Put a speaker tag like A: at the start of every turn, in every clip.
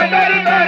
A: Bye, bye, bye.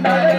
A: Hallelujah.